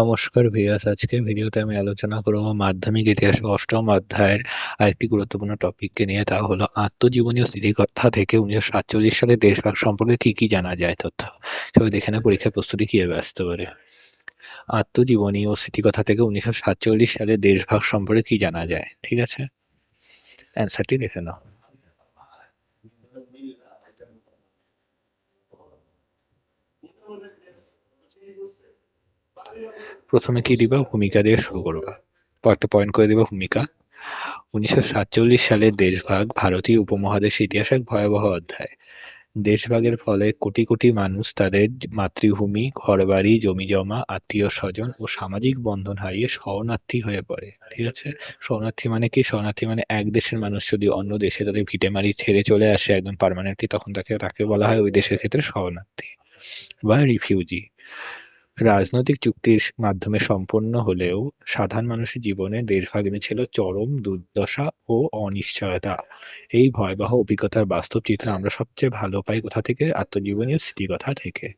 নমস্কার ভিউয়ার্স, আজকের ভিডিওতে আমি আলোচনা করব মাধ্যমিক ইতিহাসের অষ্টম অধ্যায়ের আরেকটি গুরুত্বপূর্ণ টপিককে নিয়ে। তা হলো আত্মজীবনী ও স্মৃতিকথা থেকে উনিশশো সাতচল্লিশ সালে দেশভাগ সম্পর্কে কি কি জানা যায় তথ্য। সবাই দেখে না পরীক্ষার প্রস্তুতি কীভাবে আসতে পারে আত্মজীবনী ও স্মৃতিকথা থেকে উনিশশো সাতচল্লিশ সালে দেশভাগ সম্পর্কে কি জানা যায়, ঠিক আছে? অ্যান্সারটি দেখে নাও। প্রথমে কি দিবা? ভূমিকা দিয়ে শুরু করবা। কয়েকটা পয়েন্ট করে দিবা ভূমিকা। উনিশশো সাতচল্লিশ সালে দেশভাগ ভারতীয় উপমহাদেশের ইতিহাস এক ভয়াবহ অধ্যায়। দেশভাগের ফলে কোটি কোটি মানুষ তাদের মাতৃভূমি, ঘরবাড়ি জমি জমা আত্মীয় স্বজন ও সামাজিক বন্ধন হারিয়ে শরণার্থী হয়ে পড়ে, ঠিক আছে? শরণার্থী মানে কি? শরণার্থী মানে এক দেশের মানুষ যদি অন্য দেশে তাদের ভিটেমারি ছেড়ে চলে আসে একদম পারমানেন্টলি তখন তাকে তাকে বলা হয় ওই দেশের ক্ষেত্রে শরণার্থী বা রিফিউজি রাজনৈতিক চুক্তির মাধ্যমে সম্পন্ন হলেও সাধারণ মানুষের জীবনে দেশভাগ ছিল চরম দুর্দশা ও অনিশ্চয়তা। এই ভয়াবহ অভিজ্ঞতার বাস্তব চিত্র আমরা সবচেয়ে ভালো পাই কোথা থেকে? আত্মজীবনী ও স্মৃতিকথা থেকে।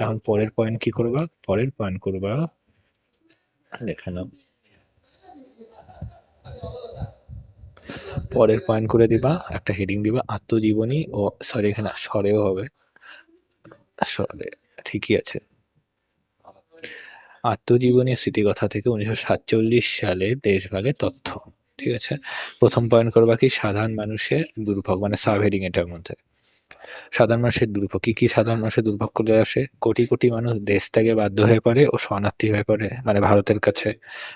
এখন পরের পয়েন্ট কি করবা? পরের পয়েন্ট করবা নাও। পরের পয়েন্ট করে দিবা, একটা হেডিং দিবা আত্মজীবনী ও সরি এখানে স্বরেও হবে। স্বরে ঠিকই আছে। আত্মজীবনী স্মৃতিকথা থেকে উনিশশো সাতচল্লিশ সালে দেশভাগের তথ্য, ঠিক আছে? প্রথম পয়েন্ট করবা কি? সাধারণ মানুষের দুর্ভোগ মানে সাব হেডিং এটার মধ্যে। সাধারণ মানুষের দুর্ভোগ। কি কি সাধারণ মানুষের দুর্ভোগ করে আসে? কোটি কোটি মানুষ দেশ থেকে বাধ্য হয়ে পড়ে ও শরণার্থী হয়ে পড়ে। মানে ভারতের কাছে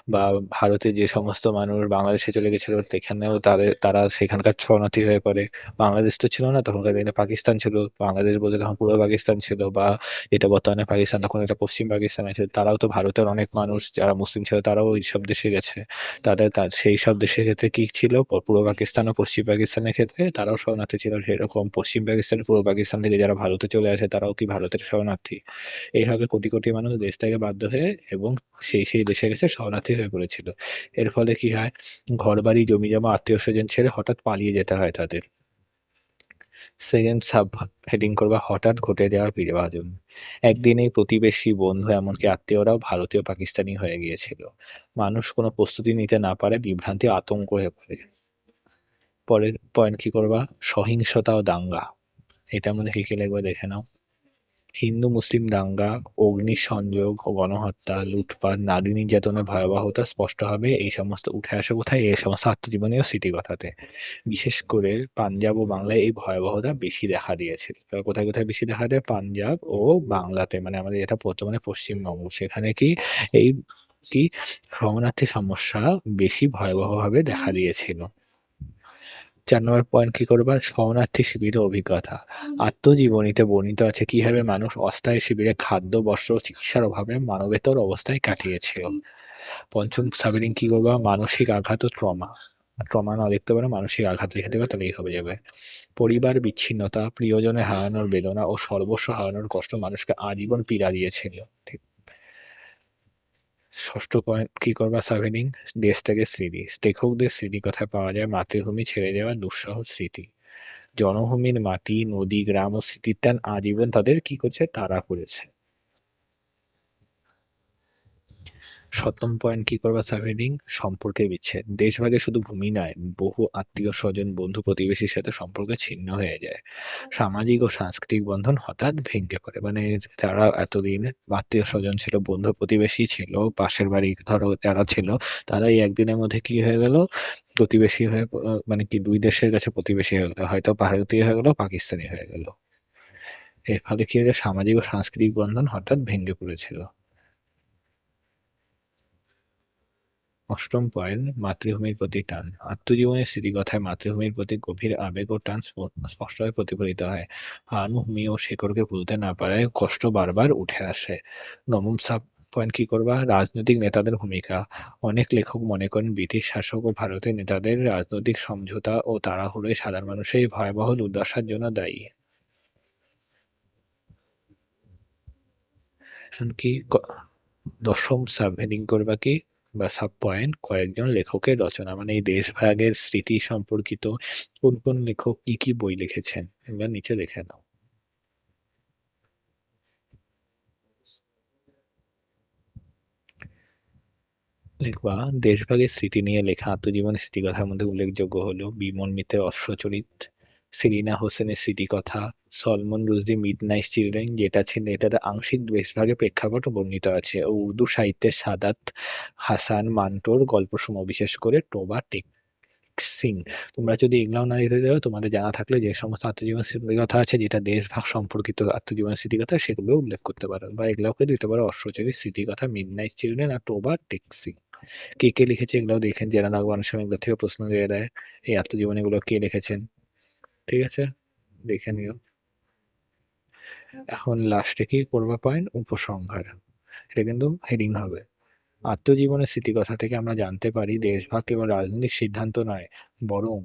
বা ভারতে যে সমস্ত মানুষ বাংলাদেশে চলে গেছিল, সেখানেও তাদের, তারা সেখানকার শরণার্থী হয়ে পড়ে। বাংলাদেশ তো ছিল না তখনকার দিনে। পাকিস্তান ছিল। বাংলাদেশ বলতে তখন পূর্ব পাকিস্তান ছিল বা এটা বর্তমানে পাকিস্তান, তখন এটা পশ্চিম পাকিস্তান আছে। তারাও তো ভারতের অনেক মানুষ, যারা মুসলিম ছিল, তারাও ওই সব দেশে গেছে। তাদের সেই সব দেশের ক্ষেত্রে কি ছিল? পূর্ব পাকিস্তান ও পশ্চিম পাকিস্তানের ক্ষেত্রে তারাও শরণার্থী ছিল সেরকম। পশ্চিম পাকিস্তান পূর্ব পাকিস্তান থেকে যারা ভারতে চলে আসে, তারাও কি ভারতের শরণার্থী? এইভাবে কোটি কোটি মানুষ দেশ থেকে বাধ্য হয়ে এবং সেই সেই দেশে গেছে শরণার্থী হয়ে পড়েছিল। এর ফলে কি হয়? ঘরবাড়ি জমি জমা আত্মীয় স্বজন ছেড়ে হঠাৎ পালিয়ে যেতে হয় তাদের। সেকেন্ড সাব হেডিং করবা, হঠাৎ ঘটে যাওয়া বিভাজন একদিনেই প্রতিবেশী, বন্ধু, এমনকি আত্মীয়রাও ভারতীয়, পাকিস্তানি হয়ে গিয়েছিল। মানুষ কোনো প্রস্তুতি নিতে না পারে, বিভ্রান্তি আতঙ্ক হয়ে পড়ে। পরের পয়েন্ট কি করবা? সহিংসতা ও দাঙ্গা। এটার মধ্যে কি কি লিখবে দেখে নাও। হিন্দু, মুসলিম, দাঙ্গা অগ্নিসংযোগ ও গণহত্যা, লুটপাট, নারী নির্যাতনের ভয়াবহতা স্পষ্ট হবে। এই সমস্ত উঠে আসে কোথায়? এই সমস্ত আত্মজীবনী ও স্মৃতিকথাতে বিশেষ করে পাঞ্জাব ও বাংলায় এই ভয়াবহতা বেশি দেখা দিয়েছিল। কোথায় কোথায় বেশি দেখা দেয়? পাঞ্জাব ও বাংলাতে। মানে আমাদের এটা বর্তমানে পশ্চিমবঙ্গ। সেখানে কি এই কি শরণার্থী সমস্যা বেশি ভয়াবহভাবে দেখা দিয়েছিল। চার নম্বর পয়েন্ট কি করবা শরণার্থী শিবিরের অভিজ্ঞতা। আত্মজীবনীতে বর্ণিত আছে কীভাবে মানুষ অস্থায়ী শিবিরে খাদ্য বস্ত্র চিকিৎসার অভাবে মানবেতর অবস্থায় কাটিয়েছিল। পঞ্চম সাবেরিং কি করবা? মানসিক আঘাত ও ট্রমা। ট্রমা না দেখতে পারে মানসিক আঘাত লিখে দেবে তাহলেই হয়ে যাবে। পরিবার বিচ্ছিন্নতা প্রিয়জনে হারানোর বেদনা ও সর্বস্ব হারানোর কষ্ট মানুষকে আজীবন পীড়া দিয়েছিল। ঠিক ষষ্ঠ পয়েন্ট কি করবা? সাভেনিং দেশ থেকে স্মৃতি লেখকদের স্মৃতি কথায় পাওয়া যায় মাতৃভূমি ছেড়ে যাওয়া দুঃসহ স্মৃতি। জনভূমির মাটি, নদী, গ্রাম ও স্মৃতির টান আজীবন তাদের কি করছে? তারা করেছে। সপ্তম পয়েন্ট কি করবা? সাভেডিং সম্পর্কে বিচ্ছেদ। দেশভাগে শুধু ভূমি নয় বহু আত্মীয় স্বজন বন্ধু প্রতিবেশীর সাথে সম্পর্ক ছিন্ন হয়ে যায়। সামাজিক ও সাংস্কৃতিক বন্ধন হঠাৎ ভেঙে পড়ে। মানে যারা এতদিন আত্মীয় স্বজন ছিল বন্ধু প্রতিবেশী ছিল পাশের বাড়ি ধরো যারা ছিল তারা এই একদিনের মধ্যে কি হয়ে গেল? প্রতিবেশী হয়ে মানে কি দুই দেশের কাছে প্রতিবেশী হয়ে গেল। হয়তো ভারতীয় হয়ে গেল পাকিস্তানি হয়ে গেল। এর ফলে কি সামাজিক ও সাংস্কৃতিক বন্ধন হঠাৎ ভেঙে পড়েছিল। অষ্টম পয়েন্ট, মাতৃভূমির প্রতি টান। আত্মজীবনের স্মৃতিকথায় মাতৃভূমির প্রতি গভীর আবেগ ও টান স্পষ্টভাবে প্রতিফলিত হয়। আনুভূমি ও শেখরকে ভুলতে না পারায় কষ্ট বারবার উঠে আসে। নবম সাব পয়েন্ট কি করবা? রাজনৈতিক নেতাদের ভূমিকা। অনেক লেখক মনে করেন ব্রিটিশ শাসক ও ভারতের নেতাদের রাজনৈতিক সমঝোতা ও তাড়াহুড়োয় সাধারণ মানুষের ভয়াবহ দুর্দশার জন্য দায়ী। এমনকি দশম সাব হেডিং করবা কি? বা সাব পয়েন্ট কয়েকজন লেখকের রচনা। মানে এই দেশভাগের স্মৃতি সম্পর্কিত কোন কোন লেখক কি কি বই লিখেছেন? এবার নিচে দেখে নাও। লিখবা, দেশভাগের স্মৃতি নিয়ে লেখা আত্মজীবনের স্মৃতিকথার মধ্যে উল্লেখযোগ্য হলো বিমল মিত্রের অশ্বচরিত সেলিনা হোসেনের স্মৃতিকথা Salman Rushdie midnight children যেটা ছিল এটাতে আংশিক বেশভাগে প্রেক্ষাপট বর্ণিত আছে। ও উর্দু সাহিত্যের সাদাত হাসান মান্টোর গল্প গল্পসমূহ বিশেষ করে টোবা টেক সিং। তোমরা যদি এগুলাও না দিতে যাও তোমাদের জানা থাকলে যে সমস্ত আত্মজীবন স্মৃতিকথা আছে, যেটা দেশভাগ সম্পর্কিত আত্মজীবন স্মৃতিকথা সেগুলো উল্লেখ করতে পারো। বা এগুলোকে দিতে পারো অশ্বচরী স্মৃতিকথা মিড নাইট চিলড্রেন আর টোবা টেক সিং। কে কে লিখেছে, এগুলোও দেখেন। রাখব অনেক সময় এগুলো থেকে প্রশ্ন দিয়ে দেয়, এই আত্মজীবনীগুলো কে লিখেছেন? ঠিক আছে? দেখে নিও। এখন লাস্টে কি করবা পয়েন্ট উপসংহার। এটা কিন্তু হেডিং হবে। আত্মজীবনের স্মৃতিকথা থেকে আমরা জানতে পারি দেশভাগ কেবল রাজনৈতিক সিদ্ধান্ত নয়, বরং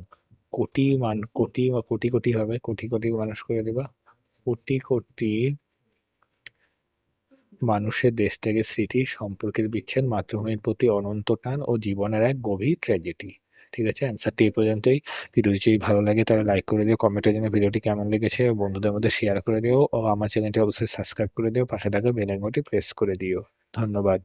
কোটি মান, কোটি বা কোটি কোটি হবে। কোটি কোটি মানুষ করে দিবা। কোটি কোটি মানুষের দেশ থেকে স্মৃতি, সম্পর্কের বিচ্ছেদ, মাতৃভূমির প্রতি অনন্ত টান ও জীবনের এক গভীর ট্র্যাজেডি ঠিক আছে? অ্যান্সারটি এই পর্যন্তই। ভিডিওটি যদি ভালো লাগে তাহলে লাইক করে দিও কমেন্টে জন্য ভিডিওটি কেমন লেগেছে বন্ধুদের মধ্যে শেয়ার করে দিও। ও আমার চ্যানেলটি অবশ্যই সাবস্ক্রাইব করে দিও, পাশে থাকা বেল প্রেস করে দিও। ধন্যবাদ।